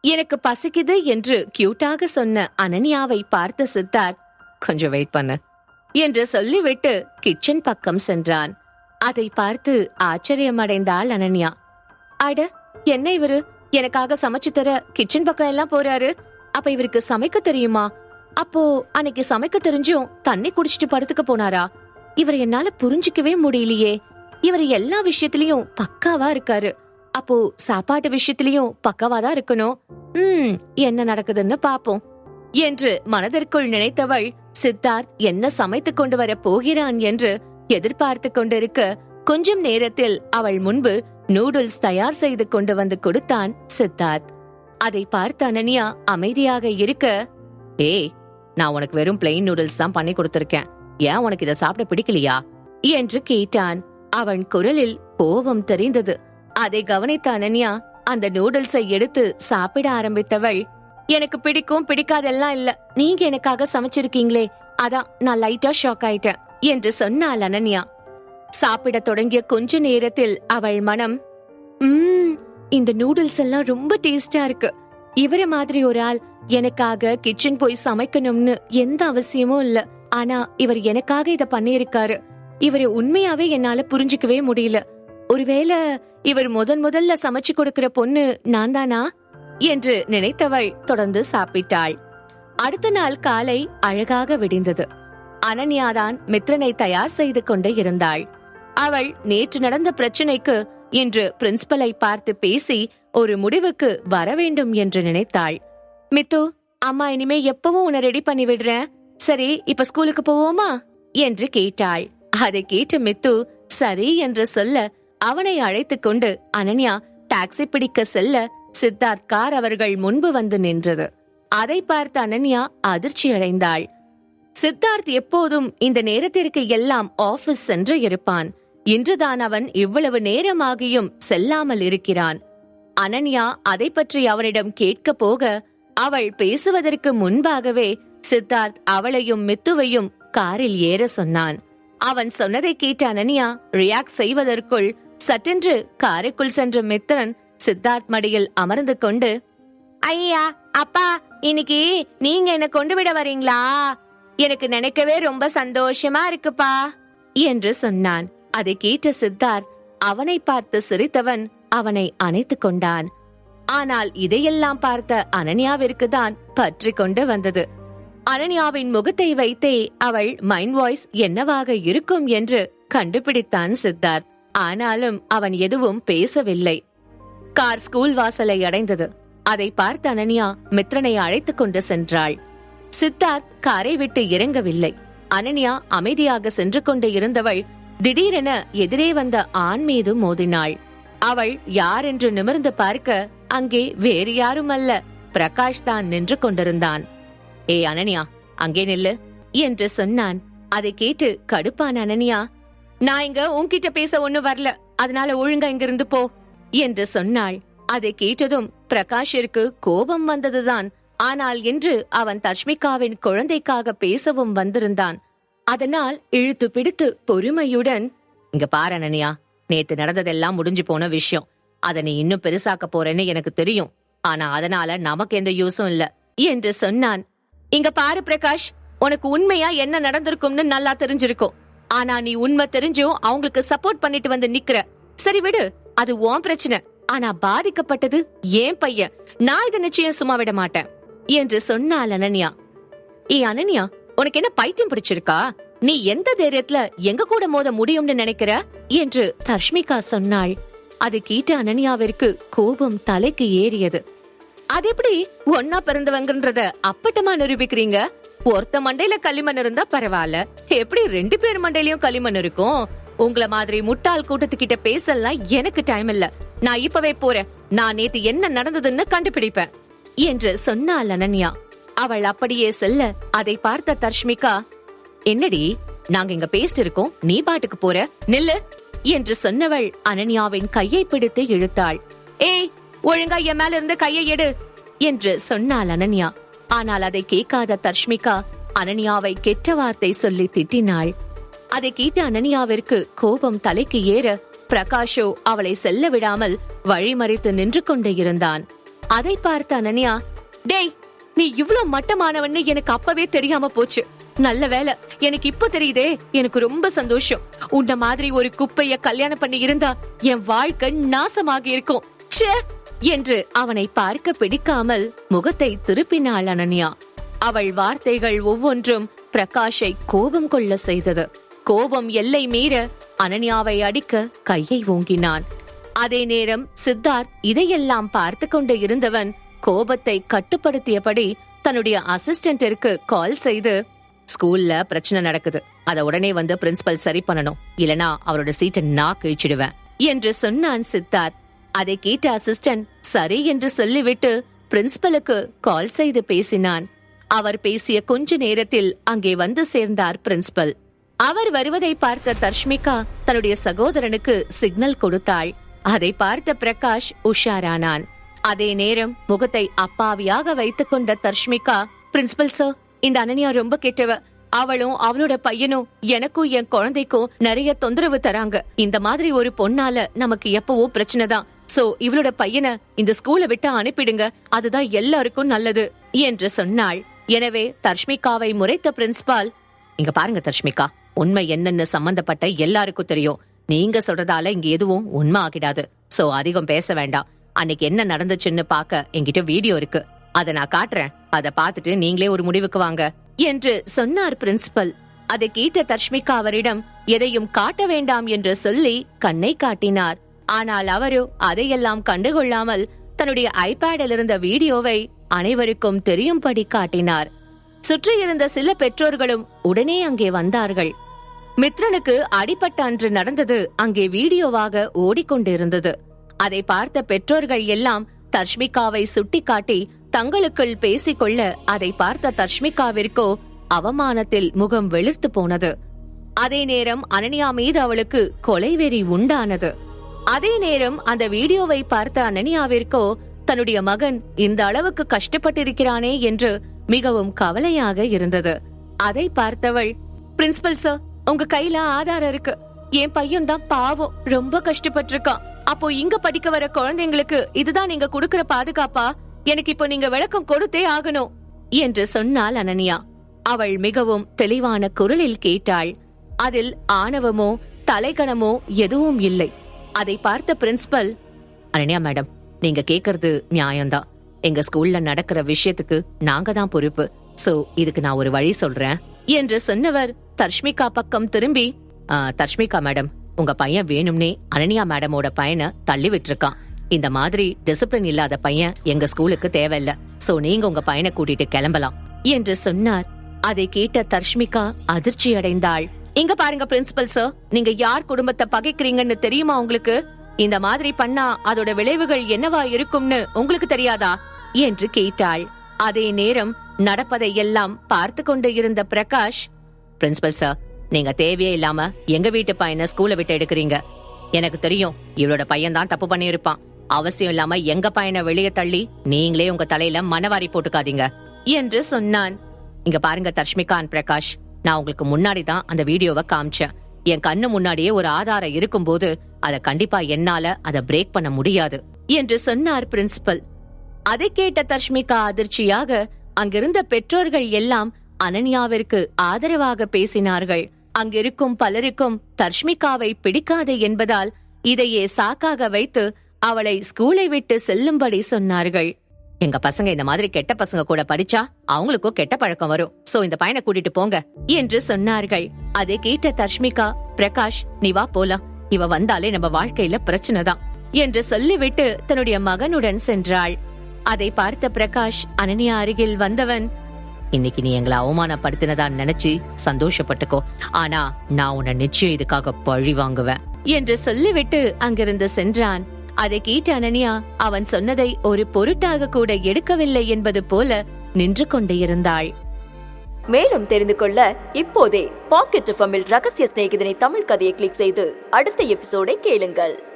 எனக்கு பசிக்குது என்று கியூட்டாக சொன்ன அனன்யாவை பார்த்த சித்தார்த் கொஞ்சம் வெயிட் பண்ணு என்று சொல்லிவிட்டு கிச்சன் பக்கம் சென்றான். அதை பார்த்து ஆச்சரியமடைந்தாள் அனன்யா. அட என்ன இவரு? எனக்காக சமைச்சு தர கிச்சன் பக்கம் எல்லாம் போறாரு. அப்ப இவருக்கு சமைக்க தெரியுமா? அப்போ அன்னைக்கு சமைக்க தெரிஞ்சும் தண்ணி குடிச்சிட்டு படுத்துக்க போனாரா? இவர் என்னால புரிஞ்சுக்கவே முடியலையே. இவர் எல்லா விஷயத்திலயும் பக்காவா இருக்காரு. அப்போ சாப்பாட்டு விஷயத்திலயும் பக்கவா தான் இருக்கணும். ம் என்ன நடக்குதுன்னு பாப்போம். என்று மனதிற்குள் நினைத்தவள் சித்தார்த் என்ன சமைத்துக் கொண்டு வர போகிறான் என்று எதிர்பார்த்து கொண்டிருக்க கொஞ்சம் நேரத்தில் அவள் முன்பு நூடுல்ஸ் தயார் செய்து கொண்டு வந்து கொடுத்தான் சித்தார்த். அதை பார்த்த அனன்யா அமைதியாக இருக்க ஏய் நான் உனக்கு வெறும் பிளெயின் நூடுல்ஸ் தான் பண்ணி கொடுத்திருக்கேன். ஏன் உனக்கு இதை சாப்பிட பிடிக்கலையா? என்று கேட்டான். அவன் குரலில் கோபம் தெரிந்தது. அதை கவனித்த அனன்யா அந்த நூடுல்ஸை எடுத்து சாப்பிட ஆரம்பித்தவள் எனக்கு பிடிக்கும் பிடிக்காதெல்லாம் இல்ல. நீங்க எனக்காக சமைச்சிருக்கீங்களே. அதான் நான் லைட்டா ஷாக் ஆயிட்டேன் என்று சொன்னாள் அனன்யா. சாப்பிட தொடங்கிய கொஞ்ச நேரத்தில் அவள் மனம் உம் இந்த நூடுல்ஸ் எல்லாம் ரொம்ப டேஸ்டா இருக்கு. இவர மாதிரி ஒரு ஆள் எனக்காக கிச்சன் போய் சமைக்கணும்னு எந்த அவசியமும் இல்ல. ஆனா இவர் எனக்காக இத பண்ணியிருக்காரு. இவரை உண்மையாவே என்னால புரிஞ்சுக்கவே முடியல. ஒருவேளை இவர் முதன் முதல்ல சமைச்சு கொடுக்கிற பொண்ணு நான் தானா என்று நினைத்தவள் தொடர்ந்து சாப்பிட்டாள். அடுத்த நாள் காலை அழகாக விடிந்தது. அனன்யாதான் மித்ரனை தயார் செய்து கொண்டு இருந்தாள். அவள் நேற்று நடந்த பிரச்சனைக்கு இன்று பிரின்சிபலை பார்த்து பேசி ஒரு முடிவுக்கு வர வேண்டும் என்று நினைத்தாள். மித்து அம்மா இனிமே எப்பவும் உன்னை ரெடி பண்ணி விடுறேன் சரி இப்ப ஸ்கூலுக்கு போவோமா? என்று கேட்டாள். அதை கேட்டு மித்து சரி என்று சொல்ல அவனை அழைத்துக் கொண்டு அனன்யா டாக்ஸி பிடிக்க செல்ல சித்தார்த் கார் அவர்கள் முன்பு வந்து நின்றது. அதை பார்த்த அனன்யா அதிர்ச்சி அடைந்தாள். சித்தார்த் எப்போதும் இந்த நேரத்திற்கு எல்லாம் ஆபீஸ் சென்று இருப்பான். இன்றுதான் அவன் இவ்வளவு நேரமாகியும் செல்லாமல் இருக்கிறான். அனன்யா அதை பற்றி அவனிடம் கேட்க போக அவள் பேசுவதற்கு முன்பாகவே சித்தார்த் அவளையும் மித்துவையும் காரில் ஏற சொன்னான். அவன் சொன்னதை கேட்ட அனன்யா ரியாக்ட் செய்வதற்குள் சட்டென்று காருக்குள் சென்ற மித்திரன் சித்தார்த் மடியில் அமர்ந்து கொண்டு ஐயா அப்பா இன்னைக்கு நீங்க என்ன கொண்டு விட வரீங்களா? எனக்கு நினைக்கவே ரொம்ப சந்தோஷமா இருக்குப்பா என்று சொன்னான். அதை கேட்ட சித்தார்த் அவனை பார்த்து சிரித்தவன் அவனை அணைத்துக் கொண்டான். ஆனால் இதையெல்லாம் பார்த்த அனன்யாவிற்கு தான் பற்றி கொண்டு வந்தது. அனன்யாவின் முகத்தை வைத்தே அவள் மைண்ட் வாய்ஸ் என்னவாக இருக்கும்? என்று கண்டுபிடித்தான் சித்தார்த். ஆனாலும் அவன் எதுவும் பேசவில்லை. கார் ஸ்கூல் வாசலை அடைந்தது. அதை பார்த்த அனன்யா மித்ரனை அழைத்துக் கொண்டு சென்றாள். சித்தார்த் காரை விட்டு இறங்கவில்லை. அனன்யா அமைதியாக சென்று கொண்டு இருந்தவள் திடீரென எதிரே வந்த ஆண் மீது மோதினாள். அவள் யார் என்று நிமிர்ந்து பார்க்க அங்கே வேறு யாரும் அல்ல பிரகாஷ் தான் நின்று கொண்டிருந்தான். ஏய் அனன்யா அங்கே நில்லு என்று சொன்னான். அதை கேட்டு கடுப்பான அனன்யா நான் இங்க உன்கிட்ட பேச ஒண்ணு வரல. அதனால ஒழுங்கா இங்கிருந்து போ என்று சொன்னாள். அதை கேட்டதும் பிரகாஷிற்கு கோபம் வந்ததுதான். ஆனால் என்று அவன் தஷ்மிகாவின் குழந்தைக்காக பேசவும் வந்திருந்தான். அதனால் இழுத்து பிடித்து பொறுமையுடன் இங்க பாரு அனனியா நேத்து நடந்ததெல்லாம் முடிஞ்சு போன விஷயம். அத நீ இன்னும் பெருசாக்க போறேன்னு எனக்கு தெரியும். ஆனா அதனால நமக்கு எந்த யூஸும் இல்ல என்று சொன்னான். இங்க பாரு பிரகாஷ் உனக்கு உண்மையா என்ன நடந்திருக்கும்னு நல்லா தெரிஞ்சிருக்கும். ஆனா நீ உண்மை தெரிஞ்சும் அவங்களுக்கு சப்போர்ட் பண்ணிட்டு வந்து நிக்கிற. சரி விடு அது உன் பிரச்சனை. ஆனா பாதிக்கப்பட்டது ஏன் பையன். நான் இதை நிச்சயம் சும்மா விட மாட்டேன் என்று சொன்னாள் அனன்யா. ஏ அனன்யா உனக்கு என்ன பைத்தியம் பிடிச்சிருக்கா? நீ எந்த தைரியத்துல எங்க கூட மோத முடியும்னு நினைக்கிற? என்று தர்ஷ்மிகா சொன்னாள். அது கேட்ட அனன்யாவிற்கு கோபம் தலைக்கு ஏறியது. அது எப்படி ஒன்னா பிறந்தவங்கன்றத அப்பட்டமா நிரூபிக்கிறீங்க? ஒருத்த மண்டையில களிமண் இருந்தா பரவாயில்ல. எப்படி ரெண்டு பேர் மண்டையிலயும் களிமண் இருக்கும்? உங்கள மாதிரி முட்டாள் கூட்டத்துக்கிட்ட பேசலாம் எனக்கு டைம் இல்ல. நான் இப்பவே போறேன். நான் நேத்து என்ன நடந்ததுன்னு கண்டுபிடிப்பேன். என்று சொன்னாள் அனன்யா. அவள் அப்படியே செல்ல அதை பார்த்த தர்ஷ்மிகா என்னடி நாங்க இங்க பேசிட்டு இருக்கோம். நீ பாட்டுக்கு போற. நில்லு. என்று சொன்னவள் அனன்யாவின் கையை பிடித்து இழுத்தாள். ஏய் ஒழுங்கா என் மேல இருந்து கையை எடு. என்று சொன்னாள் அனன்யா. ஆனால் அதை கேட்காத தர்ஷ்மிகா அனன்யாவை கெட்ட வார்த்தை சொல்லி திட்டினாள். அதை கேட்ட அனன்யாவிற்கு கோபம் தலைக்கு ஏற பிரகாஷோ அவளை செல்ல விடாமல் வழிமறித்து நின்று கொண்டே இருந்தான். அதை பார்த்த அனன்யா டேய் நீ இவ்ளோ மட்டமானவன்னு எனக்கு அப்பவே தெரியாம போச்சு. நல்ல வேலை எனக்கு இப்ப தெரியுதே எனக்கு ரொம்ப சந்தோஷம். உன்ன மாதிரி ஒரு குப்பைய கல்யாணம் பண்ணி இருந்தா என் வாழ்க்கை நாசமாக இருக்கும். ச்சே! என்று அவனை பார்க்க பிடிக்காமல் முகத்தை திருப்பினாள் அனன்யா. அவள் வார்த்தைகள் ஒவ்வொன்றும் பிரகாஷை கோபம் கொள்ள செய்தது. கோபம் எல்லை மீற அனன்யாவை அடிக்க கையை ஓங்கினான். அதே நேரம் சித்தார்த் இதையெல்லாம் பார்த்து கொண்டு இருந்தவன் கோபத்தை கட்டுப்படுத்தியபடி தன்னுடைய அசிஸ்டன்டிற்கு கால் செய்து ஸ்கூல்ல பிரச்சனை நடக்குது. அத உடனே வந்து பிரின்சிபல் சரி பண்ணணும். இல்லனா அவரோட சீட்டை நான் கிழிச்சிடுவேன். என்று சொன்னான் சித்தார்த். அதை கேட்ட அசிஸ்டன்ட் சரி என்று சொல்லிவிட்டு பிரின்சிபலுக்கு கால் செய்து பேசினான். அவர் பேசிய கொஞ்ச நேரத்தில் அங்கே வந்து சேர்ந்தார் பிரின்சிபல். அவர் வருவதை பார்த்த தர்ஷ்மிகா தன்னுடைய சகோதரனுக்கு சிக்னல் கொடுத்தாள். அதை பார்த்த பிரகாஷ் உஷாரானான். அதே நேரம் முகத்தை அப்பாவியாக வைத்துக் கொண்ட தர்ஷ்மிகா பிரின்சிபல் சார் இந்த அனன்யா ரொம்ப கெட்டவ. அவளும் அவளோட பையனும் எனக்கும் என் குழந்தைக்கும் நிறைய தொந்தரவு தராங்க. இந்த மாதிரி ஒரு பொண்ணால நமக்கு எப்பவோ பிரச்சனை தான். சோ இவளோட பையனை இந்த ஸ்கூல விட்டு அனுப்பிடுங்க. அதுதான் எல்லாருக்கும் நல்லது என்று சொன்னாள். எனவே தர்ஷ்மிகாவை முறைத்த பிரின்சிபால் இங்க பாருங்க தர்ஷ்மிகா உண்மை என்னன்னு சம்பந்தப்பட்ட எல்லாருக்கும் தெரியும். நீங்க சொல்றதால இங்க எதுவும் உண்மை ஆகிடாது. சோ அதிகம் பேச வேண்டாம். அன்னைக்கு என்ன நடந்துச்சுன்னு பாக்க என்கிட்ட வீடியோ இருக்கு. அத நான் காட்டுறேன். அத பாத்துட்டு நீங்களே ஒரு முடிவுக்கு வாங்க என்று சொன்னார் பிரின்சிபல் அதை கேட்ட தர்ஷ்மிகா அவரிடம் எதையும் காட்ட வேண்டாம் என்று சொல்லி கண்ணை காட்டினார். ஆனால் அவரோ அதையெல்லாம் கண்டுகொள்ளாமல் தன்னுடைய ஐபேடில் இருந்த வீடியோவை அனைவருக்கும் தெரியும்படி காட்டினார். சுற்றியிருந்த சில பெற்றோர்களும் உடனே அங்கே வந்தார்கள். மித்ரனுக்கு அடிபட்ட அன்று நடந்தது அங்கே வீடியோவாக ஓடிக்கொண்டிருந்தது. அதை பார்த்த பெற்றோர்கள் எல்லாம் தர்ஷ்மிகாவை சுட்டிக்காட்டி தங்களுக்குள் பேசிக்கொள்ள அதை பார்த்த தர்ஷ்மிகாவிற்கோ அவமானத்தில் முகம் வெளுத்து போனது. அதே நேரம் அனன்யா மீது அவளுக்கு கொலைவெறி உண்டானது. அதே நேரம் அந்த வீடியோவை பார்த்த அனன்யாவிற்கோ தன்னுடைய மகன் இந்த அளவுக்கு கஷ்டப்பட்டிருக்கிறானே என்று மிகவும் கவலையாக இருந்தது. அதை பார்த்தவள் பிரின்சிபல் சார் உங்க கையில ஆதாரம் இருக்கு. என் பையன் தான் பாவம் ரொம்ப கஷ்டப்பட்டிருக்கான். அப்போ இங்க படிக்க வர குழந்தைங்களுக்கு இதுதான் நீங்க குடுக்கற பாதுகாப்பா? எனக்கு இப்போ நீங்க விளக்கம் கொடுத்தே ஆகணும் என்று சொன்னாள் அனன்யா. அவள் மிகவும் தெளிவான குரலில் கேட்டாள் அதில் ஆணவமோ தலைகணமோ எதுவும் இல்லை. அதை பார்த்த பிரின்சிபல் அனன்யா மேடம் நீங்க கேக்குறது நியாயம்தான். எங்க ஸ்கூல்ல நடக்கிற விஷயத்துக்கு நாங்க தான் பொறுப்பு. சோ இதுக்கு நான் ஒரு வழி சொல்றேன் என்று சொன்னவர் தர்ஷ்மிகா பக்கம் திரும்பி தர்ஷ்மிகா மேடம் உங்க பையன் வேணும்னே அனன்யா மேடமோட பையனை தள்ளி விட்டுருக்கான். இந்த மாதிரி டிசிப்ளின் இல்லாத பையன் எங்க ஸ்கூலுக்கு தேவையில்ல. சோ நீங்க உங்க பையனை கூட்டிட்டு கிளம்பலாம் என்று சொன்னார். அதை கேட்ட தர்ஷ்மிகா அதிர்ச்சி அடைந்தாள் இங்க பாருங்க பிரின்சிபல் சார் நீங்க யார் குடும்பத்தை பகைக்கிறீங்கன்னு தெரியுமா உங்களுக்கு? இந்த மாதிரி பண்ணா அதோட விளைவுகள் என்னவா இருக்கும்னு உங்களுக்கு தெரியாதா? என்று கேட்டாள். அதே நேரம் நடப்பதை எல்லாம் பார்த்து கொண்டு இருந்த பிரகாஷ் பிரின்சிபல் சார் நீங்க தேவையே இல்லாம எங்க வீட்டு பையனை ஸ்கூல விட்டு எடுக்கிறீங்க? எனக்கு தெரியும் இவளோட பையன் தான் தப்பு பண்ணியிருப்பான். அவசியம் இல்லாம எங்க பையனை வெளியே தள்ளி நீங்களே உங்க தலையில மனவாரி போட்டுக்காதீங்க என்று சொன்னான். இங்க பாருங்க தர்ஷ்மிகான் பிரகாஷ். நான் உங்களுக்கு முன்னாடி தான் அந்த வீடியோவை காமிச்சேன். என் கண்ணு முன்னாடியே ஒரு ஆதாரம் இருக்கும்போது அத கண்டிப்பா என்னால அத பிரேக் பண்ண முடியாது என்று சொன்னார் பிரின்சிபல் அதை கேட்ட தர்ஷ்மிகா அதிர்ச்சியாக அங்கிருந்த பெற்றோர்கள் எல்லாம் அனன்யாவிற்கு ஆதரவாக பேசினார்கள். அங்கிருக்கும் பலருக்கும் தர்ஷ்மிகாவை பிடிக்காது என்பதால் இதையே சாக்காக வைத்து அவளை ஸ்கூலை விட்டு செல்லும்படி சொன்னார்கள். எங்க பசங்க இந்த மாதிரி கெட்ட பசங்க கூட படிச்சா அவங்களுக்கும் கெட்ட பழக்கம் வரும். சோ இந்த பையனை கூட்டிட்டு போங்க என்று சொன்னார்கள். அதை கேட்ட தர்ஷ்மிகா பிரகாஷ் நீ வா போலாம். இவ வந்தாலே நம்ம வாழ்க்கையில பிரச்சனை தான் என்று சொல்லிவிட்டு தன்னுடைய மகனுடன் சென்றாள். அதை பார்த்த பிரகாஷ் அனனியா அருகில் வந்தவன் இன்னைக்கு நீ எங்களை அவமானப்படுத்தினதா நினைச்சு சந்தோஷப்பட்டுக்கோ. ஆனா நான் உன்னை நிச்சயம் இதுக்காக பழி வாங்குவேன் என்று சொல்லிவிட்டு அங்கிருந்து சென்றான். அதை கேட்ட அனன்யா அவன் சொன்னதை ஒரு பொருட்டாக கூட எடுக்கவில்லை என்பது போல நின்று கொண்டிருந்தாள் மேலும் தெரிந்து கொள்ள இப்போதே பாக்கெட் எஃப்எம்மில் ரகசிய சிநேகிதனை தமிழ் கதையை கிளிக் செய்து அடுத்த எபிசோடை கேளுங்கள்.